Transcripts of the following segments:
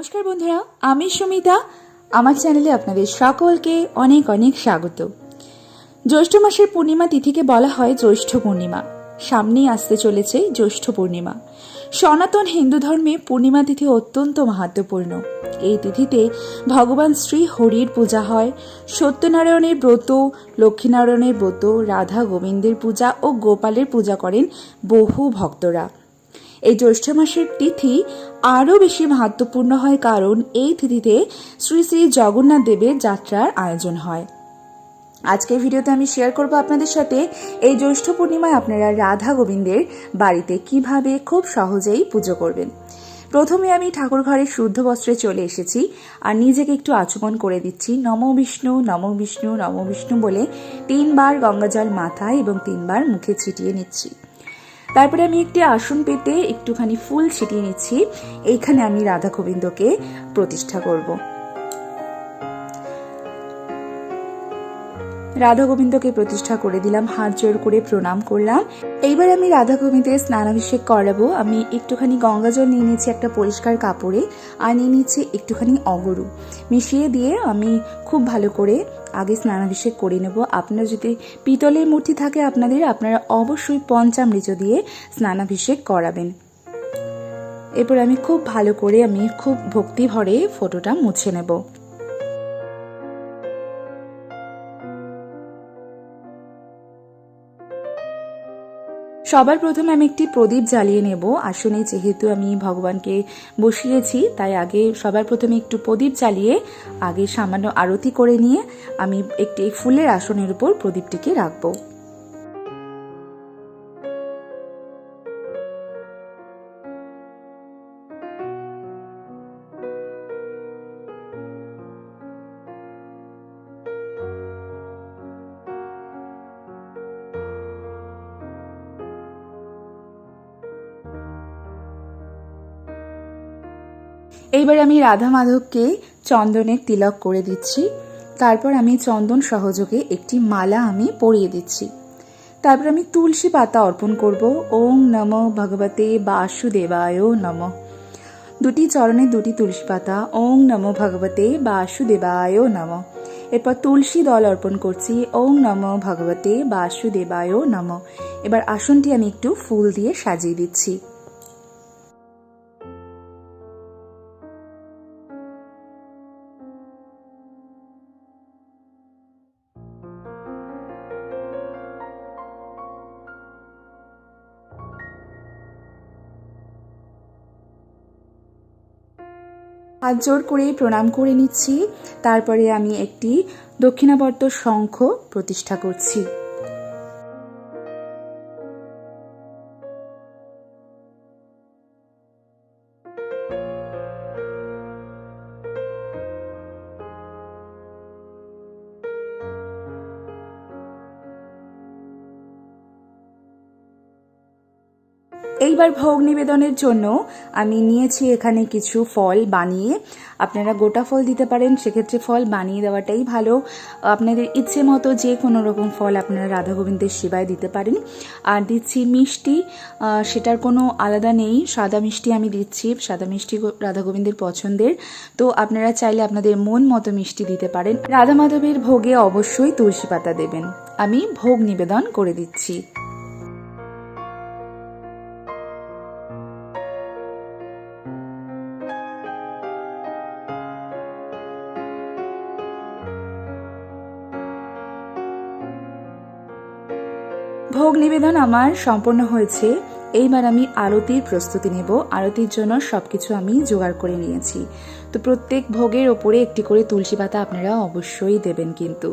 নমস্কার বন্ধুরা, আমি সুমিতা। আমার চ্যানেলে আপনাদের সকলকে অনেক অনেক স্বাগত। জ্যৈষ্ঠ মাসের পূর্ণিমা তিথিকে বলা হয় জ্যৈষ্ঠ পূর্ণিমা। সামনেই আসতে চলেছে জ্যৈষ্ঠ পূর্ণিমা। সনাতন হিন্দু ধর্মে পূর্ণিমা তিথি অত্যন্ত মাহাত্মপূর্ণ এই তিথিতে ভগবান শ্রী হরির পূজা হয়, সত্যনারায়ণের ব্রত, লক্ষ্মীনারায়ণের ব্রত, রাধা গোবিন্দের পূজা ও গোপালের পূজা করেন বহু ভক্তরা। এই জ্যৈষ্ঠ মাসের তিথি আরও বেশি মাহাত্মপূর্ণ হয় কারণ এই তিথিতে শ্রী শ্রী জগন্নাথ দেবের যাত্রার আয়োজন হয়। আজকের ভিডিওতে আমি শেয়ার করব আপনাদের সাথে এই জ্যৈষ্ঠ পূর্ণিমায় আপনারা রাধা গোবিন্দের বাড়িতে কীভাবে খুব সহজেই পুজো করবেন। প্রথমে আমি ঠাকুর ঘরে শুদ্ধ বস্ত্রে চলে এসেছি আর নিজেকে একটু আচমন করে দিচ্ছি। নম বিষ্ণু নম বিষ্ণু নম বিষ্ণু বলে তিনবার গঙ্গাজল মাথায় এবং তিনবার মুখে ছিটিয়ে নিচ্ছি। তারপরে আমি একটি আসন পেতে একটুখানি ফুল ছিটিয়ে নিচ্ছি। এইখানে আমি রাধা গোবিন্দকে প্রতিষ্ঠা করব। রাধা গোবিন্দকে প্রতিষ্ঠা করে দিলাম, হাত জোর করে প্রণাম করলাম। এইবার আমি রাধা গোবিন্দের স্নানাভিষেক করাবো। আমি একটুখানি গঙ্গা জল নিয়ে নিচ্ছি একটা পরিষ্কার কাপড়ে, আর নিয়ে নিচ্ছি একটুখানি অগরু। মিশিয়ে দিয়ে আমি খুব ভালো করে আগে স্নানাভিষেক করে নেব। আপনার যদি পিতলের মূর্তি থাকে আপনাদের, আপনারা অবশ্যই পঞ্চামৃত দিয়ে স্নানাভিষেক করাবেন। এরপর আমি খুব ভালো করে, আমি খুব ভক্তি ভরে ফটোটা মুছে নেব। সবার প্রথমে আমি একটি প্রদীপ জ্বালিয়ে নেব। আসনে যেহেতু আমি ভগবানকে বসিয়েছি, তাই আগে সবার প্রথমে একটু প্রদীপ জ্বালিয়ে, আগে সামান্য আরতি করে নিয়ে আমি একটি ফুলের আসনের উপর প্রদীপটিকে রাখব। এইবার আমি রাধা মাধবকে চন্দনের তিলক করে দিচ্ছি। তারপর আমি চন্দন সহযোগে একটি মালা আমি পরিয়ে দিচ্ছি। তারপর আমি তুলসী পাতা অর্পণ করব। ওং নম ভগবতে বাসুদেবায় নম। দুটি চরণে দুটি তুলসী পাতা। ওং নম ভগবতে বাসুদেবায় নম। এরপর তুলসী দল অর্পণ করছি। ওং নম ভগবতে বাসুদেবায় নম। এবার আসনটি আমি একটু ফুল দিয়ে সাজিয়ে দিচ্ছি। হাত জোর করে প্রণাম করে নিচ্ছি। তারপরে আমি একটি দক্ষিণাবর্ত শঙ্খ প্রতিষ্ঠা করছি। এইবার ভোগ নিবেদনের জন্য আমি নিয়েছি এখানে কিছু ফল বানিয়ে। আপনারা গোটা ফল দিতে পারেন, সেক্ষেত্রে ফল বানিয়ে দেওয়াটাই ভালো। আপনাদের ইচ্ছে মতো যে কোনো রকম ফল আপনারা রাধা গোবিন্দের সেবায় দিতে পারেন। আর দিচ্ছি মিষ্টি সেটার কোনো আলাদা নেই। সাদা মিষ্টি আমি দিচ্ছি, সাদা মিষ্টি রাধা গোবিন্দের পছন্দের। তো আপনারা চাইলে আপনাদের মন মতো মিষ্টি দিতে পারেন। রাধা মাধবের ভোগে অবশ্যই তুলসী পাতা দেবেন। আমি ভোগ নিবেদন করে দিচ্ছি। ভোগ নিবেদন আমার সম্পন্ন হয়েছে। এইবার আমি আরতির প্রস্তুতি নেব। আরতির জন্য সব কিছু আমি জোগাড় করে নিয়েছি। তো প্রত্যেক ভোগের ওপরে একটি করে তুলসী পাতা আপনারা অবশ্যই দেবেন কিন্তু।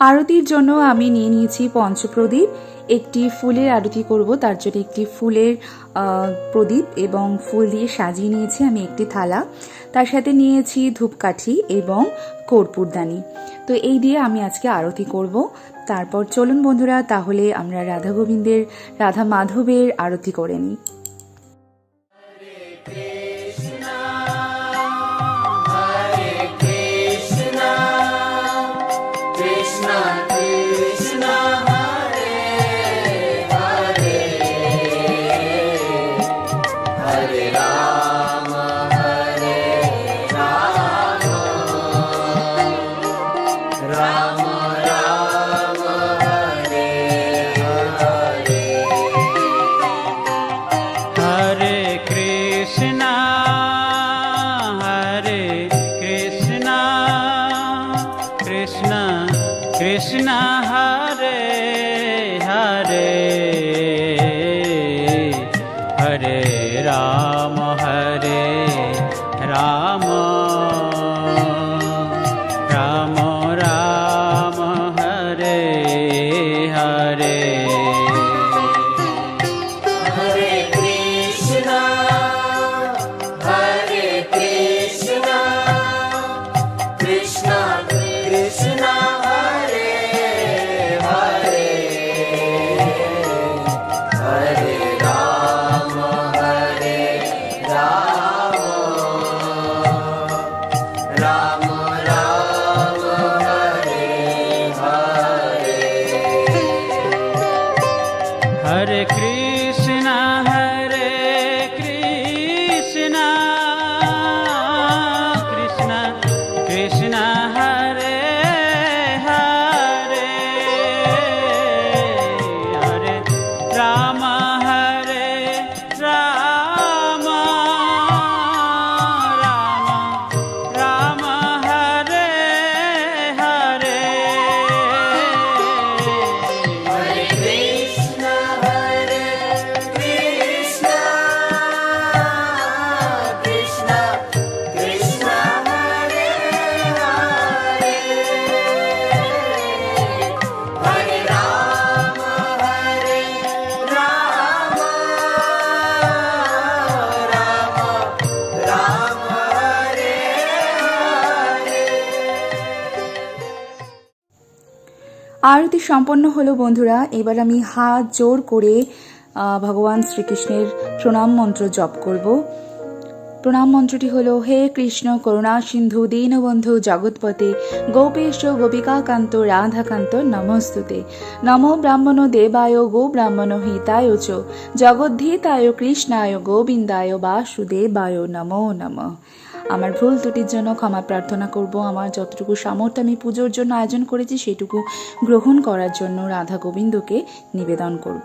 আরতির জন্য আমি নিয়ে নিয়েছি পঞ্চপ্রদীপ। একটি ফুলের আরতি করব, তার জন্য একটি ফুলের প্রদীপ এবং ফুল দিয়ে সাজিয়ে নিয়েছি আমি একটি থালা। তার সাথে নিয়েছি ধূপকাঠি এবং কর্পূরদানি। তো এই দিয়ে আমি আজকে আরতি করব। তারপর চলুন বন্ধুরা, তাহলে আমরা রাধা গোবিন্দের, রাধা মাধবের আরতি করে নিই। राम हरे আরতি সম্পন্ন হলো, বন্ধুরা। এবার আমি হাত জোর করে ভগবান শ্রীকৃষ্ণের প্রণাম মন্ত্র জপ করব। প্রণাম মন্ত্রটি হলো, হে কৃষ্ণ, করুণা সিন্ধু, দীনবন্ধু জগৎপতে গোপেশ, গোপিকাকান্ত, রাধাকান্ত, নমস্তুতে। নম ব্রাহ্মণ দেবায়, গো ব্রাহ্মণ হিতায় চ। জগদ্ধিতায়, কৃষ্ণায়, গোবিন্দায়, বাসুদেবায়, নমো নমঃ। আমার ভুল ত্রুটির জন্য ক্ষমা প্রার্থনা করব। আমার যতটুকু সামর্থ্য আমি পুজোর জন্য আয়োজন করেছি, সেটুকু গ্রহণ করার জন্য রাধা গোবিন্দকে নিবেদন করব।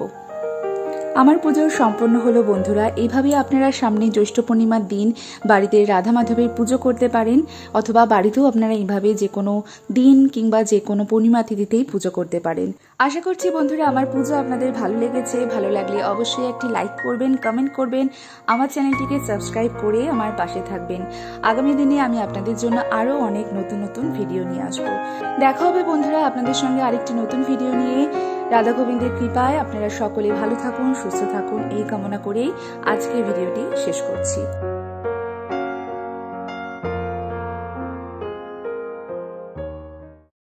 আমার পুজো সম্পন্ন হলো, বন্ধুরা। এইভাবে আপনারা সামনে জ্যৈষ্ঠ পূর্ণিমার দিন বাড়িতে রাধা মাধবের পুজো করতে পারেন, অথবা বাড়িতেও আপনারা এইভাবে যে কোনো দিন কিংবা যে কোনো পূর্ণিমা তিথিতেই পুজো করতে পারেন। আশা করছি, বন্ধুরা, আমার পুজো আপনাদের ভালো লেগেছে। ভালো লাগলে অবশ্যই একটি লাইক করবেন, কমেন্ট করবেন, আমার চ্যানেলটিকে সাবস্ক্রাইব করে আমার পাশে থাকবেন। আগামী দিনে আমি আপনাদের জন্য আরও অনেক নতুন নতুন ভিডিও নিয়ে আসব। দেখা হবে, বন্ধুরা, আপনাদের সঙ্গে আরেকটি নতুন ভিডিও নিয়ে। রাধা গোবিন্দের কৃপায় আপনারা সকলে ভালো থাকুন, সুস্থ থাকুন, এই কামনা করেই আজকের ভিডিওটি শেষ করছি।